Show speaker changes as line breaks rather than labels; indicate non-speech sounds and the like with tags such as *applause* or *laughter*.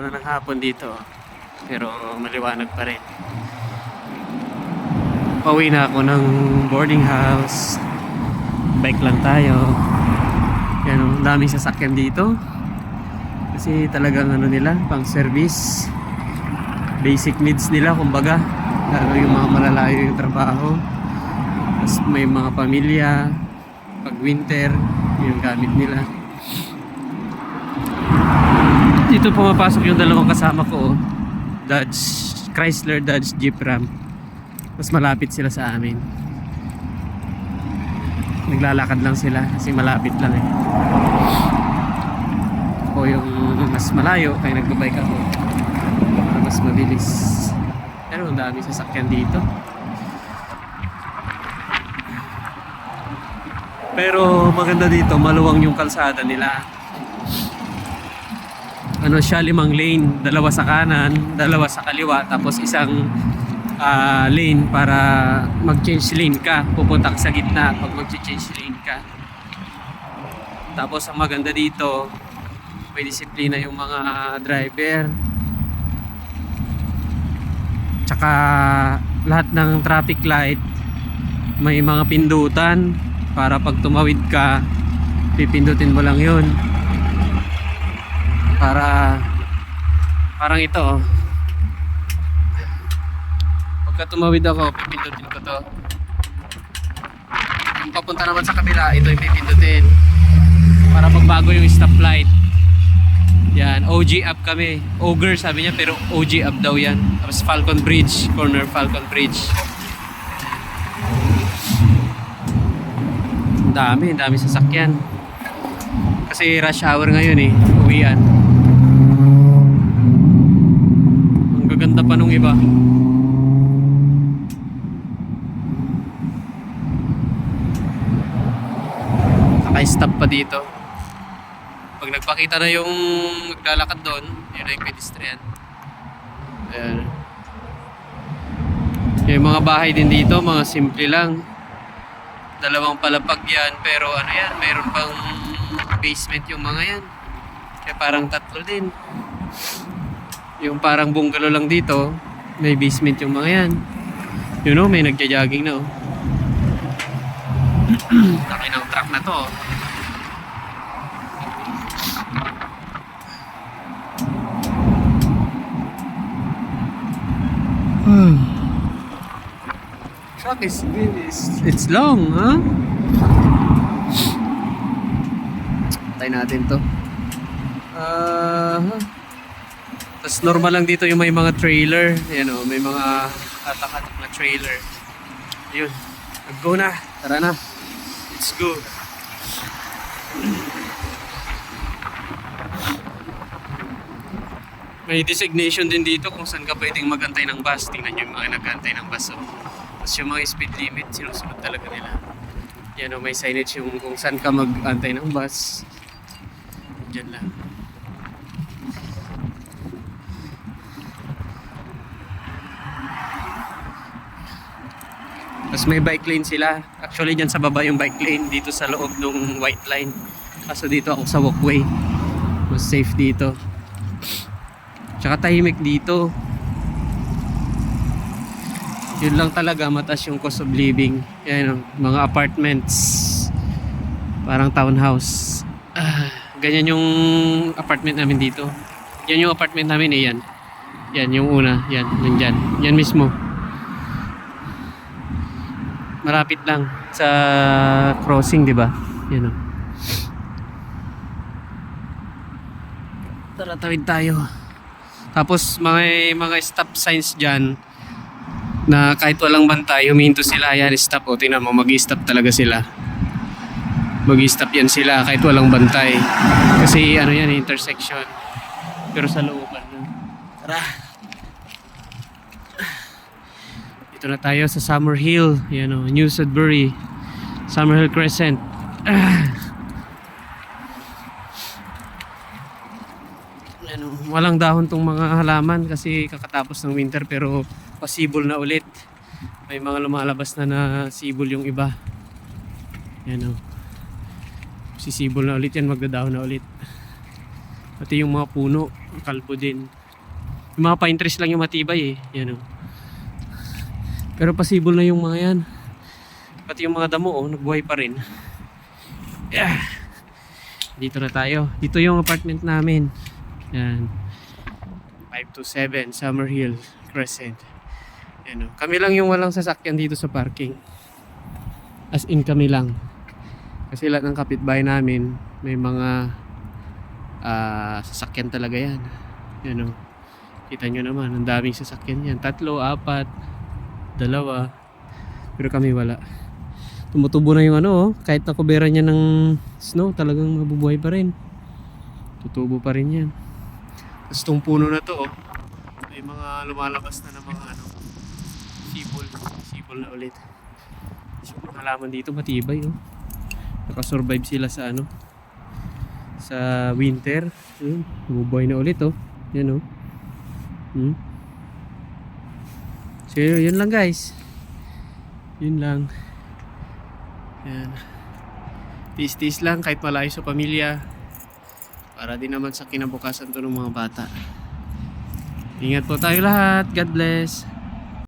na ng hapon dito. Pero maliwanag pa rin. Pauwi na ako ng boarding house. Bike lang tayo. Yan, daming sasakyan dito. Kasi talagang ano nila, pang service. Basic needs nila, kumbaga. Lalo yung mga malalayo yung trabaho. Tapos may mga pamilya. Pag winter, yung gamit nila. Dito pumapasok yung dalawang kasama ko. oh. Dodge, Chrysler Dodge Jeep Ram. Mas malapit sila sa amin. Naglalakad lang sila kasi malapit lang eh. Ako yung mas malayo kaya nagbabike ako. Para mas mabilis. Pero ang dami sasakyan dito. Pero maganda dito, maluwang yung kalsada nila. Ano siya, limang lane. Dalawa sa kanan, dalawa sa kaliwa, tapos isang ah, lane para mag-change lane ka. Pupunta ka sa gitna pag mag-change lane ka. Tapos ang maganda dito, may disiplina yung mga driver. Tsaka lahat ng traffic light may mga pindutan para pag tumawid ka pipindutin mo lang yun para parang ito oh. pagka tumawid ako pipindutin ko to. Kung papunta naman sa kabila ito yung pipindutin. Para pagbago yung stoplight. Yan OG up kami. Ogre sabi niya pero OG up daw yan. Tapos Falcon Bridge corner Falcon Bridge. Dami, dami sasakyan. Kasi rush hour ngayon eh, uwian. Ang nung iba. Naka-stop pa dito. Pag nagpakita na yung naglalakad doon, yun na yung pedestrian. Ayan. Yung mga bahay din dito, mga simple lang dalawang palapag yan pero ano yan meron pang basement yung mga yan kaya parang tatlo din yung parang bungalow lang dito may basement yung mga yan you know may nagja-jogging na oh *clears throat* laki ng truck na to oh. *sighs* Truck is, is it's long, ha? Tayo natin to. Ah. Tapos normal lang dito yung may mga trailer. Ayan o, may mga hatak-hatak na trailer. Ayun. Nag-go na. Tara na. Let's go. May designation din dito kung saan ka pwedeng magantay ng bus. Tingnan nyo yung mga nagantay ng bus. Oh. Tapos yung mga speed limit, sinusunod talaga nila. Yan o, may signage yung kung saan ka mag-antay ng bus. Diyan lang. Tapos may bike lane sila. Actually, dyan sa baba yung bike lane. Dito sa loob ng white line. Kaso dito ako sa walkway. Mas safe dito. Tsaka tahimik dito. Yun lang talaga mataas yung cost of living. Yan, mga apartments. Parang townhouse. Ah, ganyan yung apartment namin dito. Yan yung apartment namin eh, yan. Yan yung una, yan, nandyan. Yan mismo. Marapit lang sa crossing, di ba? Yan oh. Tara, tawid tayo. Tapos mga mga stop signs diyan na kahit walang bantay, huminto sila. Ayan, stop. O, tingnan mo, mag-stop talaga sila. Mag-stop yan sila kahit walang bantay. Kasi ano yan, intersection. Pero sa looban. Tara. Dito na tayo sa Summer Hill. Yan o, New Sudbury. Summer Hill Crescent. *sighs* Ano, walang dahon tong mga halaman kasi kakatapos ng winter pero pasibol na ulit. May mga lumalabas na na sibol yung iba. Yan o. Sisibol na ulit yan, magdadahon na ulit. Pati yung mga puno. Kalbo din. Yung mga pine trees lang yung matibay eh. Yan oh. Pero possible na yung mga yan. Pati yung mga damo oh, nagbuhay pa rin. Yeah. Dito na tayo. Dito yung apartment namin. Yan. 527 Summer Hill Crescent. Yan oh. Kami lang yung walang sasakyan dito sa parking. As in kami lang. Kasi lahat ng kapitbahay namin may mga ah, sasakyan talaga yan. Yan o. Kita nyo naman, ang daming sasakyan yan. Tatlo, apat, dalawa. Pero kami wala. Tumutubo na yung ano oh. Kahit nakubera niya ng snow, talagang mabubuhay pa rin. Tutubo pa rin yan. Tapos itong puno na to oh. May mga lumalabas na ng mga ano. Sibol. Sibol na ulit. Mga halaman dito matibay oh. Nakasurvive sila sa ano sa winter. Yun, bumubuhay na ulit oh. Yan oh. Hmm. So yun lang guys. Yun lang. Yan. Tis-tis lang kahit malayo sa pamilya. Para din naman sa kinabukasan to ng mga bata. Ingat po tayo lahat. God bless.